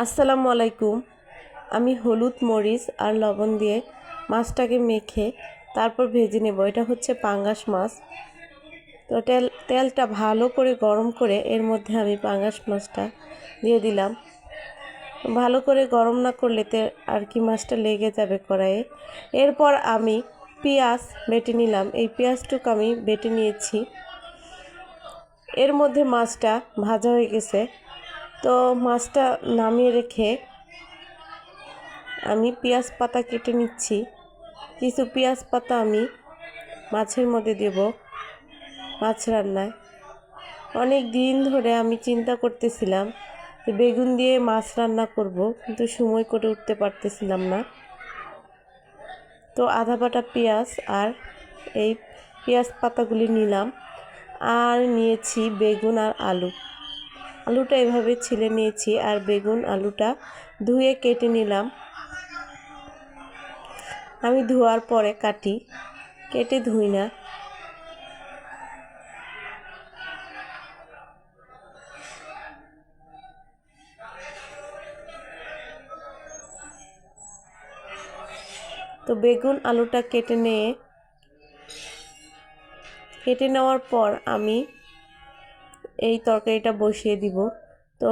আসসালামু আলাইকুম। আমি হলুদ মরিচ আর লবণ দিয়ে মাছটাকে মেখে তারপর ভেজে নেব। এটা হচ্ছে পাঙ্গাস মাছ। তো তেল, তেলটা ভালো করে গরম করে এর মধ্যে আমি পাঙ্গাস মাছটা দিয়ে দিলাম। ভালো করে গরম না করলে তে আর কি মাছটা লেগে যাবে কড়াইয়ে। এরপর আমি পেঁয়াজ বেটে নিলাম। এই পেঁয়াজটুকু আমি বেটে নিয়েছি। এর মধ্যে মাছটা ভাজা হয়ে গেছে। তো মাছটা নামিয়ে রেখে আমি পেঁয়াজ পাতা কেটে নিচ্ছি। কিছু পেঁয়াজ পাতা আমি মাছের মধ্যে দেব মাছ রান্নায়। অনেক দিন ধরে আমি চিন্তা করতেছিলাম যে বেগুন দিয়ে মাছ রান্না করব, কিন্তু সময় করে উঠতে পারতেছিলাম না। তো আধা বাটা পেঁয়াজ আর এই পেঁয়াজ পাতাগুলি নিলাম। আর নিয়েছি বেগুন আর আলু। আলুটা এভাবে ছিলে নিয়েছি আর বেগুন আলুটা ধুয়ে কেটে নিলাম। আমি ধোয়ার পরে কাটি, কেটে ধুই না। তো বেগুন আলুটা কেটে নিয়ে, কেটে নেওয়ার পর আমি এই তরকারিটা বসিয়ে দিব। তো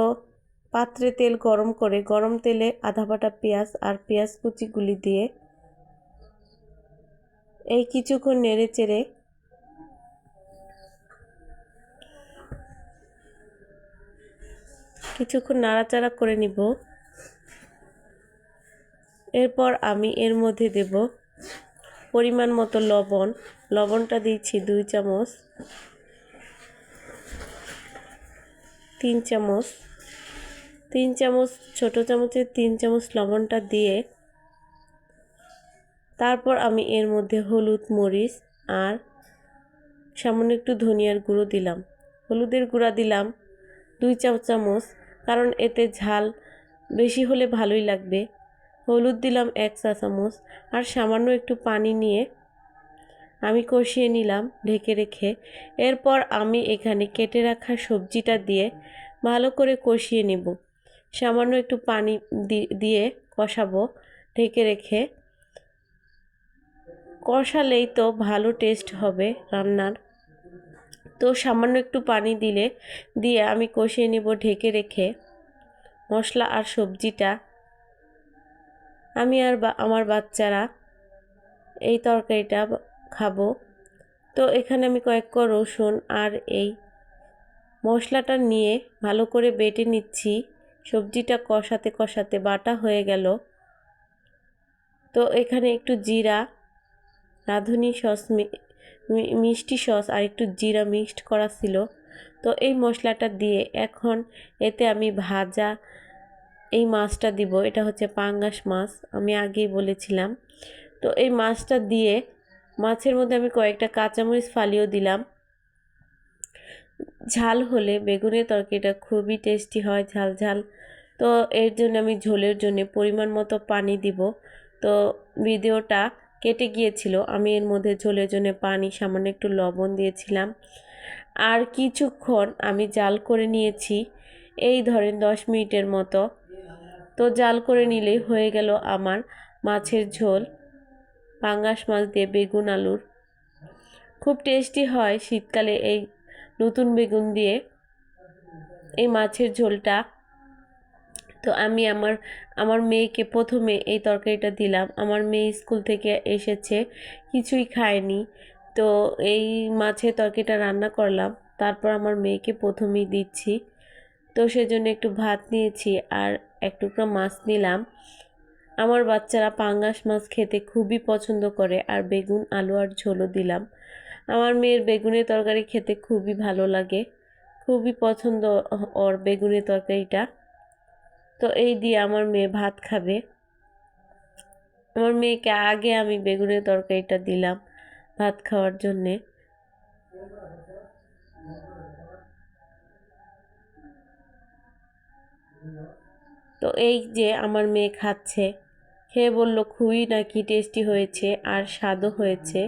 পাত্রে তেল গরম করে, গরম তেলে আধা বাটা পেঁয়াজ আর পেঁয়াজ কুচিগুলি দিয়ে এই কিছুক্ষণ নেড়ে চেড়ে কিছুক্ষণ নাড়াচাড়া করে নিব। এরপর আমি এর মধ্যে দেব পরিমাণ মতো লবণ। লবণটা দিচ্ছি দুই চামচ। তিন চামচ তিন চামচ, ছোট চামচের তিন চামচ লবণটা দিয়ে তারপর আমি এর মধ্যে হলুদ মরিচ আর সামান্য একটু ধনিয়ার গুঁড়ো দিলাম। হলুদের গুঁড়া দিলাম দুই চা, চামচ, কারণ এতে ঝাল বেশি হলে ভালোই লাগবে। হলুদ দিলাম এক চা, চামচ আর সামান্য একটু পানি নিয়ে আমি কষিয়ে নিলাম ঢেকে রেখে। এরপর আমি এখানে কেটে রাখা সবজিটা দিয়ে ভালো করে কষিয়ে নেব। সামান্য একটু পানি দিয়ে কষাবো ঢেকে রেখে। কষালেই তো ভালো টেস্ট হবে রান্নার। তো সামান্য একটু পানি দিলে, দিয়ে আমি কষিয়ে নেব ঢেকে রেখে। মশলা আর সবজিটা। আমি আর আমার বাচ্চারা এই তরকারিটা খাব। তো এখানে আমি কয়েক রসুন আর এই মশলাটা নিয়ে ভালো করে বেটে নিচ্ছি। সবজিটা কষাতে কষাতে বাটা হয়ে গেল। তো এখানে একটু জিরা, রাঁধুনি সস মিষ্টি সস আর একটু জিরা মিক্সড করা ছিল। তো এই মশলাটা দিয়ে এখন এতে আমি ভাজা এই মাছটা দিব। এটা হচ্ছে পাঙ্গাস মাছ, আমি আগেই বলেছিলাম। তো এই মাছটা দিয়ে মাছের মধ্যে আমি কয়েকটা কাঁচামরিচ ফালিয়েও দিলাম। ঝাল হলে বেগুনের তরকারিটা খুবই টেস্টি হয়, ঝাল ঝাল। তো এর জন্য আমি ঝোলের জন্য পরিমাণ মতো পানি দিব। তো ভিডিওটা কেটে গিয়েছিল, আমি এর মধ্যে ঝোলের জন্য পানি, সামান্য একটু লবণ দিয়েছিলাম। আর কিছুক্ষণ আমি জাল করে নিয়েছি, এই ধরেন দশ মিনিটের মতো। তো জাল করে নিলেই হয়ে গেল আমার মাছের ঝোল। পাঙ্গাস মাছ দিয়ে বেগুন আলুর। খুব টেস্টি হয় শীতকালে এই নতুন বেগুন দিয়ে এই মাছের ঝোলটা। তো আমি আমার আমার মেয়েকে প্রথমে এই তরকারিটা দিলাম। আমার মেয়ে স্কুল থেকে এসেছে, কিছুই খায়নি। তো এই মাছের তরকারিটা রান্না করলাম, তারপর আমার মেয়েকে প্রথমেই দিচ্ছি। তো সেজন্য একটু ভাত নিয়েছি আর এক টুকরো মাছ নিলাম। আমার বাচ্চারা পাঙ্গাস মাছ খেতে খুবই পছন্দ করে আর বেগুন, আলু আর ঝোলও দিলাম। আমার মেয়ের বেগুনের তরকারি খেতে খুবই ভালো লাগে। খুবই পছন্দ ওর বেগুনের তরকারিটা। তো এই দিয়ে আমার মেয়ে ভাত খাবে। আমার মেয়েকে আগে আমি বেগুনের তরকারিটা দিলাম ভাত খাওয়ার জন্যে। তো এই যে আমার মেয়ে খাচ্ছে। খেয়ে বলল খুবই নাকি টেস্টি হয়েছে আর স্বাদও হয়েছে।